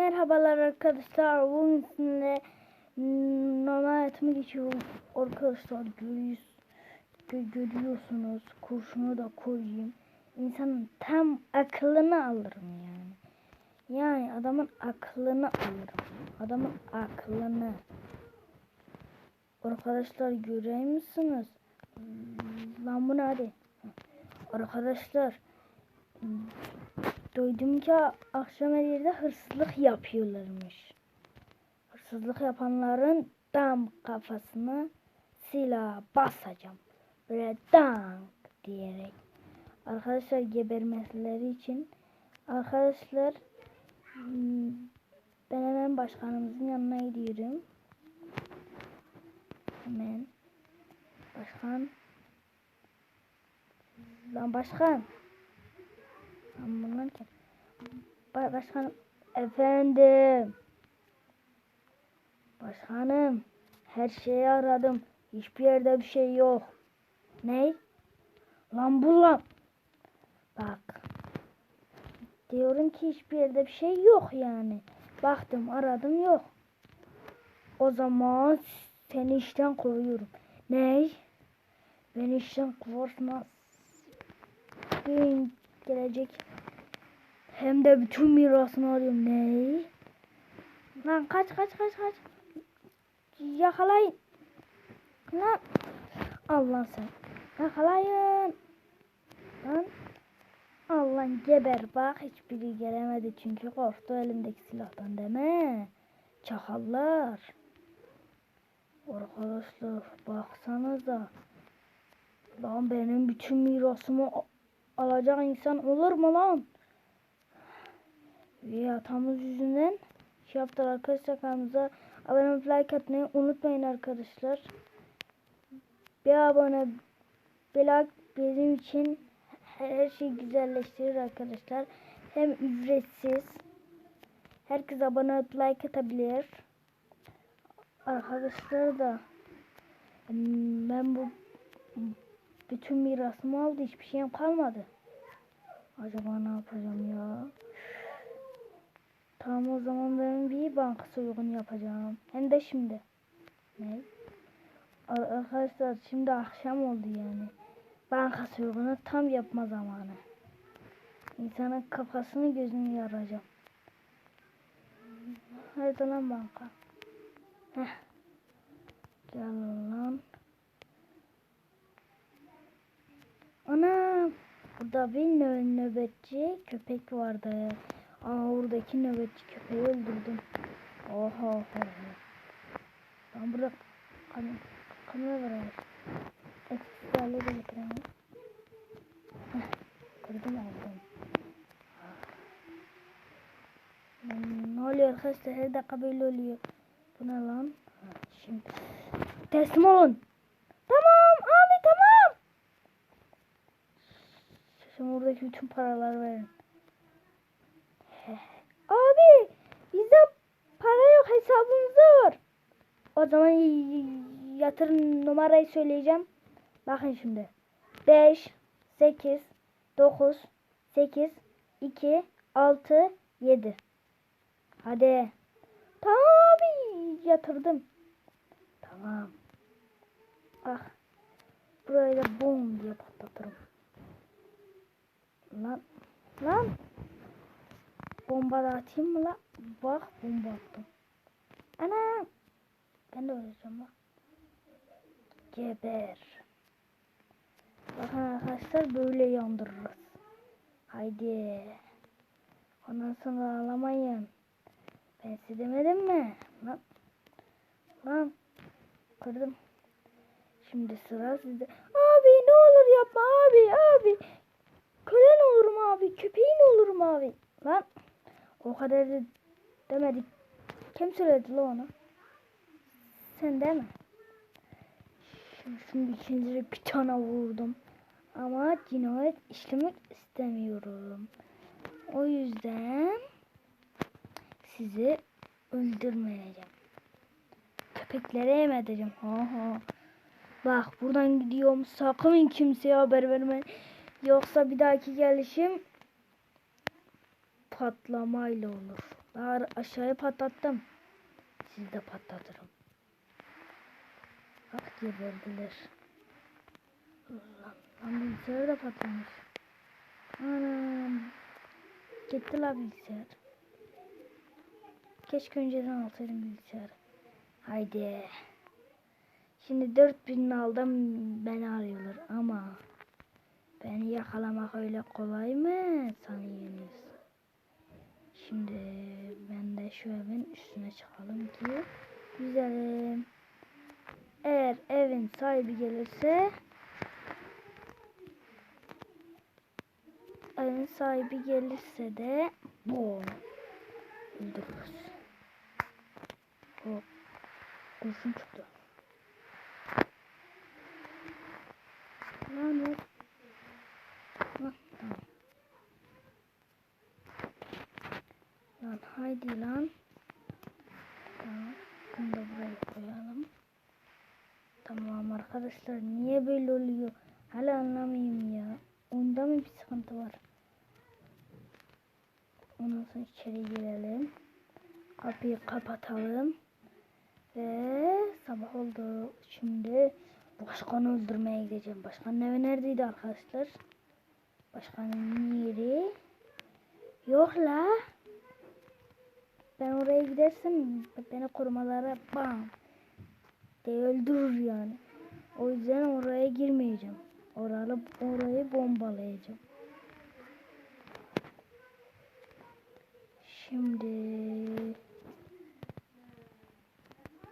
Merhabalar arkadaşlar. Bugün sizinle normal hayatımı geçiyorum. Arkadaşlar görüyorsunuz, gö- görüyorsunuz. Kurşunu da koyayım. İnsanın tam aklını alırım yani. Yani adamın aklını alırım. Adamın aklını. Arkadaşlar görüyor musunuz? Lan bu ne hadi. Arkadaşlar Duydum ki akşam her yerde hırsızlık yapıyorlarmış. Hırsızlık yapanların tam kafasına silah basacağım. Böyle dank diyerek. Arkadaşlar gebermeleri için. Arkadaşlar hmm, ben hemen başkanımızın yanına gidiyorum. Hemen. Başkan. Lan başkan. Bunlar ki. Ba- Başkanım. Efendim. Başkanım. Her şeyi aradım. Hiçbir yerde bir şey yok. Ne? Lan bu lan. Bak. Diyorum ki hiçbir yerde bir şey yok yani. Baktım aradım yok. O zaman seni işten kovuyorum. Ne? Beni işten kovarsın. Gün gelecek. Hem de bütün mirasını alıyorum. Ne? Lan kaç kaç kaç kaç. Yakalayın. Lan. Allah sen. Yakalayın. Lan. Allah geber bak hiçbiri gelemedi çünkü korktu elimdeki silahtan deme. Çakallar. Arkadaşlar baksanıza. Lan benim bütün mirasımı alacak insan olur mu lan? Ve hatamız yüzünden şey yaptılar arkadaşlar kanalımıza abone olup like atmayı unutmayın arkadaşlar. Bir abone bir like bizim için her şeyi güzelleştirir arkadaşlar. Hem ücretsiz. Herkes abone olup like atabilir. Arkadaşlar da ben bu bütün mirasımı aldı. Hiçbir şeyim kalmadı. Acaba ne yapacağım ya? Tamam o zaman ben bir banka soygunu yapacağım. Hem de şimdi. Ne? Ar- Arkadaşlar şimdi akşam oldu yani. Banka soygunu tam yapma zamanı. İnsanın kafasını gözünü yaracağım. Nerede lan banka? Heh. Gel lan. Ana burada bir nö nöbetçi köpek vardı. Aa oradaki nöbetçi köpeği öldürdüm. Oha oha. Ben burada kam kamera var. evet. Ekstra de. Heh, Kırdım aldım. Ne oluyor arkadaşlar? Her dakika böyle oluyor. Bu ne lan? Şimdi teslim olun. Tamam abi tamam. Şimdi buradaki bütün paraları verin. Abi bizde hesabımızda var. O zaman yatırım numarayı söyleyeceğim. Bakın şimdi. 5 8 9 8 2 6 7 Hadi. Tamam yatırdım. Tamam. Ah. Burayı da bum diye patlatırım. Lan. Lan. Bomba da atayım mı lan? Bak bomba attım. Ana. Ben de öleceğim bak. Geber. Bakın arkadaşlar böyle yandırırız. Haydi. Ondan sonra ağlamayın. Ben size demedim mi? Lan. Lan. Kırdım. Şimdi sıra sizde. Abi ne olur yapma abi abi. Kölen olurum abi. Köpeğin olurum abi. Lan. O kadar da demedik. Kim söyledi lan onu? Sen değil mi? Şimdi, şimdi ikinci bir tane vurdum. Ama cinayet işlemek istemiyorum. O yüzden sizi öldürmeyeceğim. Köpeklere yem edeceğim. Ha ha. Bak buradan gidiyorum. Sakın kimseye haber verme. Yoksa bir dahaki gelişim patlamayla olur. Daha aşağıya patlattım. Sizi de patlatırım. Bak geberdiler. Lan, lan bilgisayar da patlamış. Anam. Gitti la bilgisayar. Keşke önceden alsaydım bilgisayarı. Haydi. Şimdi 4000 aldım beni arıyorlar ama beni yakalamak öyle kolay mı sanıyorsunuz? Şimdi şu evin üstüne çıkalım ki güzelim. Eğer evin sahibi gelirse evin sahibi gelirse de bu öldürürüz. Hop. Kurşun çıktı. Lan hop. Hah, tamam. Lan haydi lan. Tamam. Bunu da buraya koyalım. Tamam arkadaşlar niye böyle oluyor? Hala anlamayayım ya. Onda mı bir sıkıntı var? Ondan sonra içeri girelim. Kapıyı kapatalım. Ve sabah oldu. Şimdi başkanı öldürmeye gideceğim. Başkanın evi neredeydi arkadaşlar? Başkanın yeri yok la. Ben oraya gidersem beni korumalara bam de öldürür yani. O yüzden oraya girmeyeceğim. Oralı, orayı bombalayacağım. Şimdi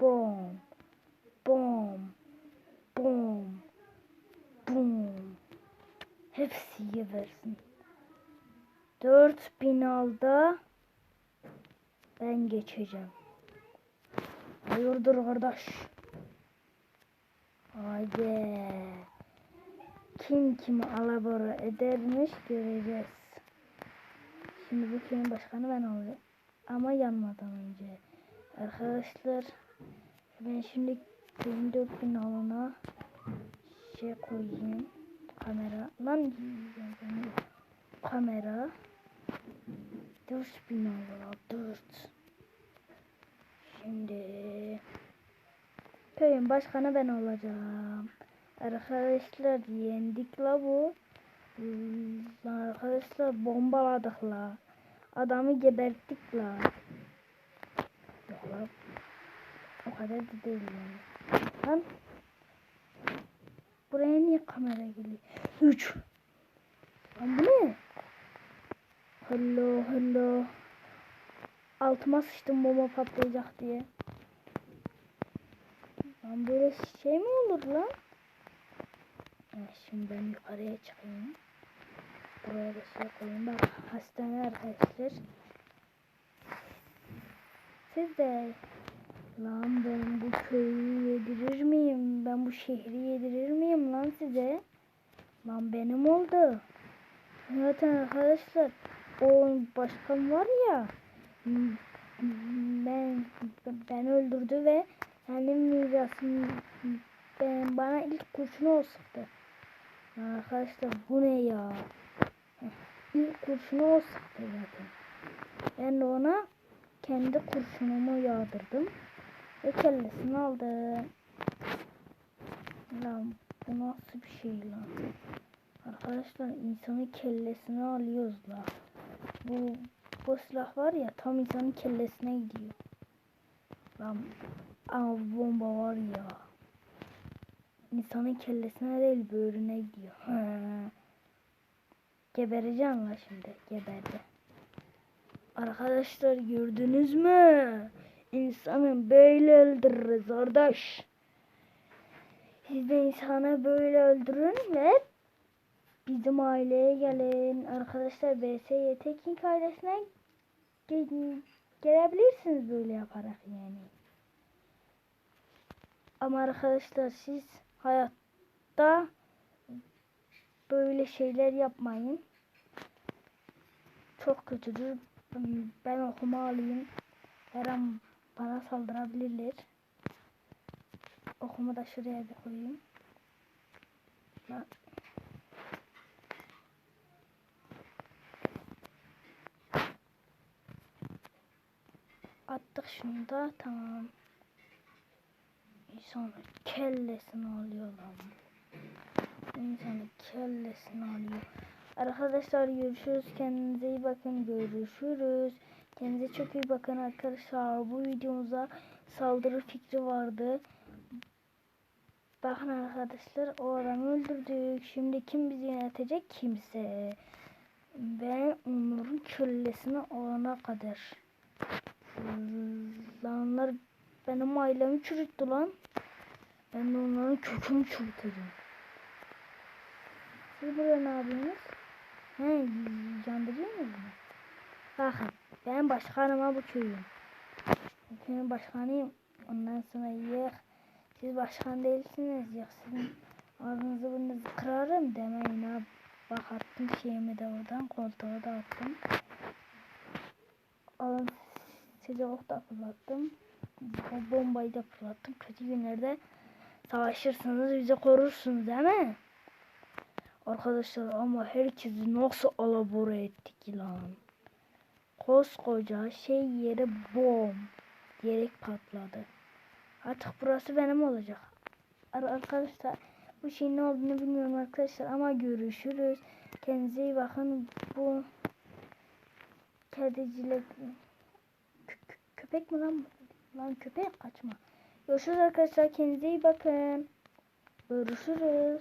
bom bom bom bom hepsi gebersin. Dört binalda ben geçeceğim. Hayırdır kardeş? Haydi. Kim kimi alabora edermiş göreceğiz. Şimdi bu köyün başkanı ben olacağım. Ama yanmadan önce. Arkadaşlar ben şimdi köyün 4000 alana şey koyayım. Kamera. Lan kamera. 4000 alana 4. Şimdi köyün başkanı ben olacağım. Arkadaşlar yendik la bu. Lan arkadaşlar bombaladık la. Adamı geberttik la. Yok la. O kadar da değil yani. Lan. Buraya niye kamera geliyor? 3. Lan bu ne? Hello hello. Altıma sıçtım bomba patlayacak diye. Lan böyle şey mi olur lan? Şimdi ben yukarıya çıkayım. Buraya da şey koyayım. Bak hastane arkadaşlar. Siz de lan ben bu köyü yedirir miyim? Ben bu şehri yedirir miyim lan size? Lan benim oldu. Zaten arkadaşlar o başkan var ya ben ben öldürdü ve kendim mirasım ben bana ilk kurşunu o sıktı. Arkadaşlar bu ne ya? İlk kurşunu o sıktı zaten. Ben de ona kendi kurşunumu yağdırdım. Ve kellesini aldım. Lan bu nasıl bir şey lan? Arkadaşlar insanın kellesini alıyoruz la. Bu bu silah var ya tam insanın kellesine gidiyor. Lan ama bu bomba var ya. İnsanın kellesine değil böğrüne gidiyor. Gebereceğim la şimdi. Geberdi. Arkadaşlar gördünüz mü? İnsanı böyle öldürürüz kardeş. Siz de insanı böyle öldürün ve bizim aileye gelin. Arkadaşlar BSY Tekin ailesine gel gelebilirsiniz böyle yaparak yani. Ama arkadaşlar siz hayatta böyle şeyler yapmayın. Çok kötüdür. Ben okuma alayım. Her an bana saldırabilirler. Okumu da şuraya bir koyayım. Attık şunu da tamam. İnsanın kellesini alıyor lan. İnsanın kellesini alıyor. Arkadaşlar görüşürüz. Kendinize iyi bakın. Görüşürüz. Kendinize çok iyi bakın arkadaşlar. Bu videomuza saldırı fikri vardı. Bakın arkadaşlar o adamı öldürdük. Şimdi kim bizi yönetecek? Kimse. Ben onların köllesini alana kadar. Lan onlar benim ailemi çürüttü lan. Ben de onların kökünü çürüteceğim. Siz buraya ne yapıyorsunuz? He, yandırıyor musunuz? Bakın, ben başkanıma bu köyün. Bu köyün başkanıyım. Ondan sonra yık. Siz başkan değilsiniz. Yık sizin ağzınızı burnunuzu kırarım demeyin ha. Bak attım şeyimi de oradan. Koltuğa da attım. Alın size ok da fırlattım. O bombayı da fırlattım. Kötü günlerde savaşırsınız bizi korursunuz değil mi? Arkadaşlar ama herkesi nasıl alabora ettik lan. Koskoca şey yere bom diyerek patladı. Artık burası benim olacak. Ar- Arkadaşlar bu şeyin ne olduğunu bilmiyorum arkadaşlar ama görüşürüz. Kendinize iyi bakın. Bu kedicilik köpek mi lan? Lan köpek kaçma. Görüşürüz arkadaşlar. Kendinize iyi bakın. Görüşürüz.